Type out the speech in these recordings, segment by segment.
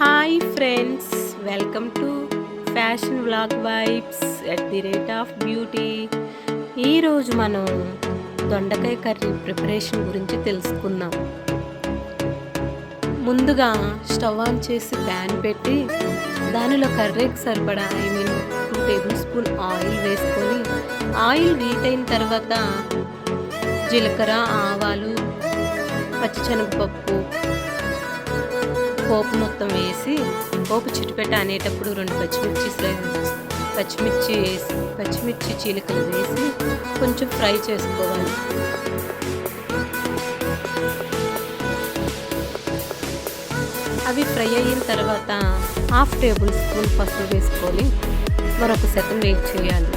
Hi friends welcome to fashion vlog vibes at the rate of beauty ఈరోజు మనం దొండకాయ curry preparation గురించి తెలుసుకుందాం. ముందుగా స్టవ్ ఆన్ చేసి ప్యాన్ పెట్టి దానిలో కర్రీకి సరిపడా I mean two tablespoon oil వేసుకొని ఆయిల్ హీట్ అయిన తర్వాత జీలకర్ర ఆవాలు పచ్చిశనగపప్పు పోపు మొత్తం వేసి పోపు చిట్టుపెట్ట అనేటప్పుడు రెండు పచ్చిమిర్చి పచ్చిమిర్చి వేసి పచ్చిమిర్చి చీలికలు వేసి కొంచెం ఫ్రై చేసుకోవాలి. అవి ఫ్రై అయిన తర్వాత హాఫ్ టేబుల్ స్పూన్ పసుపు వేసుకొని మరొక శాతం వెయిట్ చేయాలి.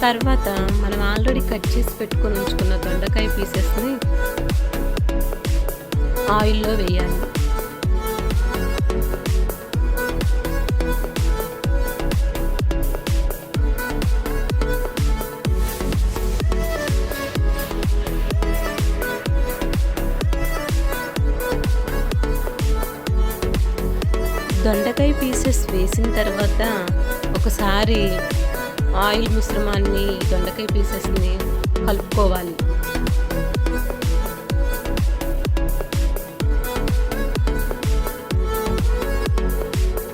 తర్వాత మనం ఆల్రెడీ కట్ చేసి పెట్టుకొని ఉంచుకున్న దొండకాయ పీసెస్ని ఆయిల్లో వేయాలి. దొండకాయ పీసెస్ వేసిన తర్వాత ఒకసారి ఆయిల్ మిశ్రమాన్ని దొండకాయ పీసెస్ని కలుపుకోవాలి.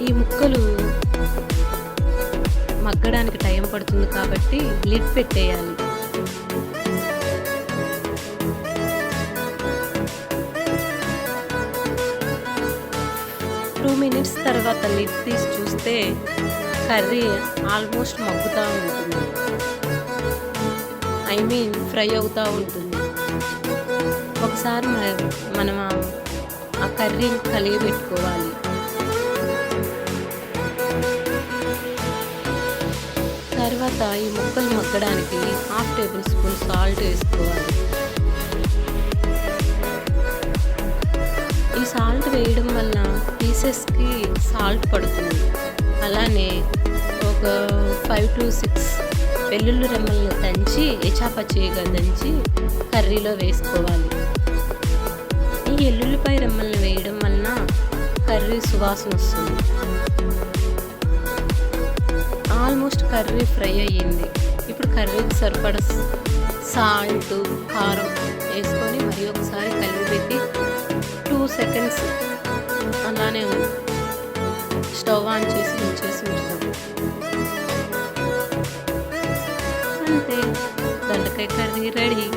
ఈ ముక్కలు మగ్గడానికి టైం పడుతుంది కాబట్టి లిడ్ పెట్టేయాలి. టూ మినిట్స్ తర్వాత లిడ్ తీసి చూస్తే కర్రీ ఆల్మోస్ట్ మగ్గుతూ ఉంటుంది. ఐ మీన్ ఫ్రై అవుతూ ఉంటుంది. ఒకసారి మనం ఆ- ఆ కర్రీని కలిగి పెట్టుకోవాలి. తర్వాత ఈ ముక్కలు మగ్గడానికి హాఫ్ టేబుల్ స్పూన్ సాల్ట్ వేసుకోవాలి. ఈ సాల్ట్ వేయడం వల్ల పీసెస్కి సాల్ట్ పడుతుంది. అలానే ఒక ఫైవ్ టు సిక్స్ వెల్లుల్లి రెమ్మల్ని దంచి ఎచాపచ్చిగా దంచి కర్రీలో వేసుకోవాలి. ఈ ఎల్లుల్లిపాయ రెమ్మల్ని వేయడం వలన కర్రీ సువాసన వస్తుంది. ఆల్మోస్ట్ కర్రీ ఫ్రై అయ్యింది. ఇప్పుడు కర్రీకి సరిపడ సాల్ట్ కారం వేసుకొని మరి ఒకసారి కలిపి పెట్టి టూ సెకండ్స్ అలానే స్టవ్ ఆన్ చేసి ఉంచేసి ఉంచుతాం. दंडकेकर रडी।